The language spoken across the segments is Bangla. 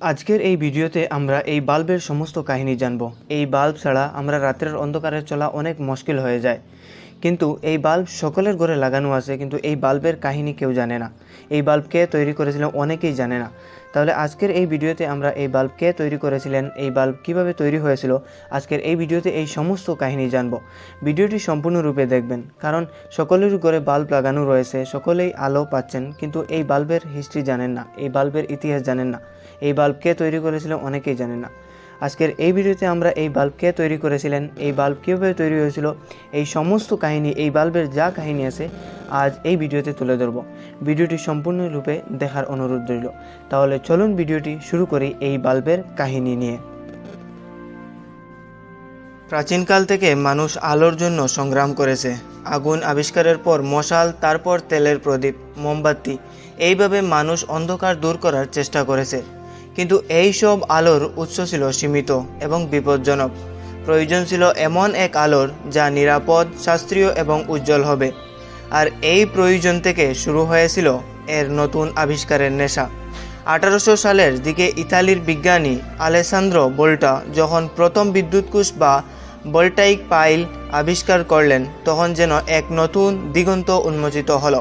আজকের এই ভিডিওতে আমরা এই বাল্বের সমস্ত কাহিনী জানব। এই বাল্ব ছাড়া আমরা রাত্রের অন্ধকারে চলা অনেক মুশকিল হয়ে যায়। কিন্তু এই বাল্ব সকলের ঘরে লাগানো আছে, কিন্তু এই বাল্বের কাহিনী কেউ জানে না। এই বাল্ব কে তৈরি করেছিলেন অনেকেই জানে না। তাহলে আজকের এই ভিডিওতে আমরা এই বাল্ব কে তৈরি করেছিলেন, এই বাল্ব কীভাবে তৈরি হয়েছিল, আজকের এই ভিডিওতে এই সমস্ত কাহিনী জানব। ভিডিওটি সম্পূর্ণরূপে দেখবেন, কারণ সকলের ঘরে বাল্ব লাগানো রয়েছে, সকলেই আলো পাচ্ছেন, কিন্তু এই বাল্বের হিস্ট্রি জানেন না, এই বাল্বের ইতিহাস জানেন না, এই বাল্ব কে তৈরি করেছিলেন অনেকেই জানেন না। আজকের এই ভিডিওতে আমরা এই বাল্ব কে তৈরি করেছিলেন। এই বাল্ব কীভাবে তৈরি হয়েছিল, এই সমস্ত কাহিনী, এই বাল্বের যা কাহিনী আছে, আজ এই ভিডিওতে তুলে ধরব। ভিডিওটি সম্পূর্ণরূপে দেখার অনুরোধ রইল। তাহলে চলুন ভিডিওটি শুরু করি এই বাল্বের কাহিনী নিয়ে। প্রাচীনকাল থেকে মানুষ আলোর জন্য সংগ্রাম করেছে। আগুন আবিষ্কারের পর মশাল, তারপর তেলের প্রদীপ, মোমবাতি, এইভাবে মানুষ অন্ধকার দূর করার চেষ্টা করেছে। কিন্তু এই সব আলোর উৎস ছিল সীমিত এবং বিপজ্জনক। প্রয়োজন ছিল এমন এক আলোর যা নিরাপদ, শাস্ত্রীয় এবং উজ্জ্বল হবে। আর এই প্রয়োজন থেকে শুরু হয়েছিল এর নতুন আবিষ্কারের নেশা। আঠারোশো সালের দিকে ইতালির বিজ্ঞানী আলেসান্দ্রো বোল্টা যখন প্রথম বিদ্যুৎকুশ বা ভোল্টাইক পাইল আবিষ্কার করলেন, তখন যেন এক নতুন, দিগন্ত উন্মোচিত হলো।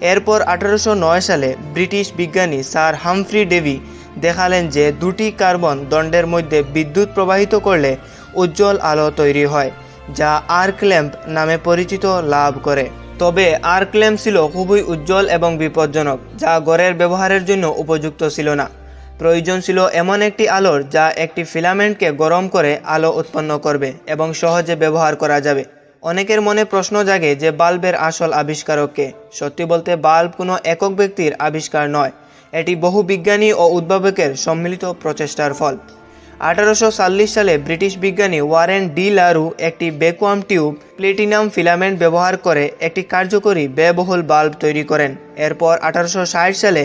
এরপর আঠারোশো নয় সালে ব্রিটিশ বিজ্ঞানী স্যার হামফ্রি ডেভি দেখালেন যে দুটি কার্বন দণ্ডের মধ্যে বিদ্যুৎ প্রবাহিত করলে উজ্জ্বল আলো তৈরি হয়, যা আর্ক ল্যাম্প নামে পরিচিত লাভ করে। তবে আর্ক ল্যাম্প ছিল খুবই উজ্জ্বল এবং বিপজ্জনক, যা ঘরের ব্যবহারের জন্য উপযুক্ত ছিল না। প্রয়োজন ছিল এমন একটি আলোর, যা একটি ফিলামেন্টকে গরম করে আলো উৎপন্ন করবে এবং সহজে ব্যবহার করা যাবে। অনেকের মনে প্রশ্ন জাগে যে বাল্বের আসল আবিষ্কারক কে সত্যি বলতে, বাল্ব কোনো একক ব্যক্তির আবিষ্কার নয়। এটি বহু বিজ্ঞানী ও উদ্ভাবকের সম্মিলিত প্রচেষ্টার ফল। আঠারোশো সালে ব্রিটিশ বিজ্ঞানী ওয়ারেন ডি লারু একটি বেকুয়াম টিউব প্লেটিনাম ফিলামেন্ট ব্যবহার করে একটি কার্যকরী ব্যয়বহুল বাল্ব তৈরি করেন। এরপর আঠারোশো ষাট সালে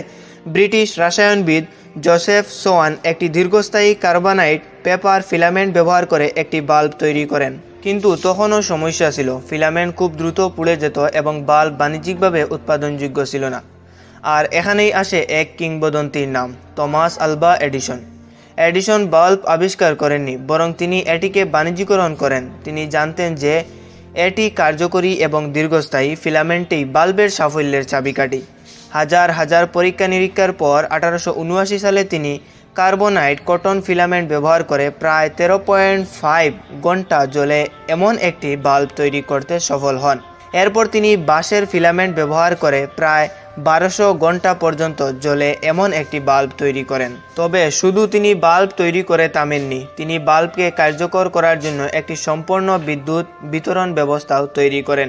ব্রিটিশ রাসায়নবিদ জোসেফ সোয়ান একটি দীর্ঘস্থায়ী কার্বানাইট পেপার ফিলামেন্ট ব্যবহার করে একটি বাল্ব তৈরি করেন। কিন্তু তখনও সমস্যা ছিল। ফিলামেন্ট খুব দ্রুত পুড়ে যেত এবং বাল্ব বাণিজ্যিকভাবে উৎপাদনযোগ্য ছিল না। আর এখানেই আসে এক কিংবদন্তির নাম, Thomas Alva Edison. Edison bulb আবিষ্কার করেননি, বরং তিনি এটিকে বাণিজ্যিকরণ করেন। তিনি জানতেন যে এটি কার্যকরী এবং দীর্ঘস্থায়ী ফিলামেন্টই বাল্বের সাফল্যের চাবিকাঠি। হাজার হাজার পরীক্ষা নিরীক্ষার পর আঠারোশো উনআশি সালে তিনি কার্বোনাইট কটন ফিলামেন্ট ব্যবহার করে প্রায় তেরো পয়েন্ট ফাইভ ঘণ্টা জ্বলে এমন একটি বাল্ব তৈরি করতে সফল হন। এরপর তিনি বাঁশের ফিলামেন্ট ব্যবহার করে প্রায় বারোশো ঘণ্টা পর্যন্ত জ্বলে এমন একটি বাল্ব তৈরি করেন। তবে শুধু তিনি বাল্ব তৈরি করে থামেননি, তিনি বাল্বকে কার্যকর করার জন্য একটি সম্পূর্ণ বিদ্যুৎ বিতরণ ব্যবস্থাও তৈরি করেন।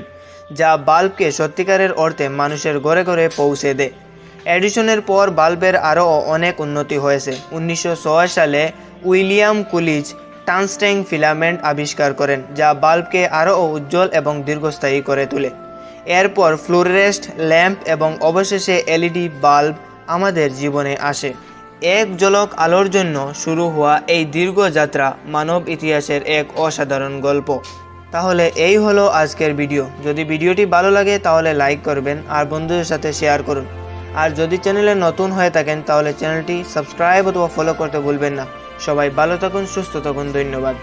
যা বাল্বকে সত্যিকারের অর্থে মানুষের ঘরে ঘরে পৌঁছে দেয়। এডিসনের পর বাল্বের আরও অনেক উন্নতি হয়েছে। উনিশশো সালে উইলিয়াম কুলিজ টানস্টেং ফিলামেন্ট আবিষ্কার করেন, যা বাল্বকে আরও উজ্জ্বল এবং দীর্ঘস্থায়ী করে তোলে। এরপর ফ্লোরেস্ট ল্যাম্প এবং অবশেষে এলইডি বাল্ব আমাদের জীবনে আসে। এক ঝলক আলোর জন্য শুরু হওয়া এই দীর্ঘ যাত্রা মানব ইতিহাসের এক অসাধারণ গল্প। তাহলে এই হলো আজকের ভিডিও। যদি ভিডিওটি ভালো লাগে তাহলে লাইক করবেন আর বন্ধুদের সাথে শেয়ার করুন। আর যদি চ্যানেলে নতুন হয়ে থাকেন তাহলে চ্যানেলটি সাবস্ক্রাইব অথবা ফলো করতে ভুলবেন না। সবাই ভালো থাকুন, সুস্থ থাকুন, ধন্যবাদ।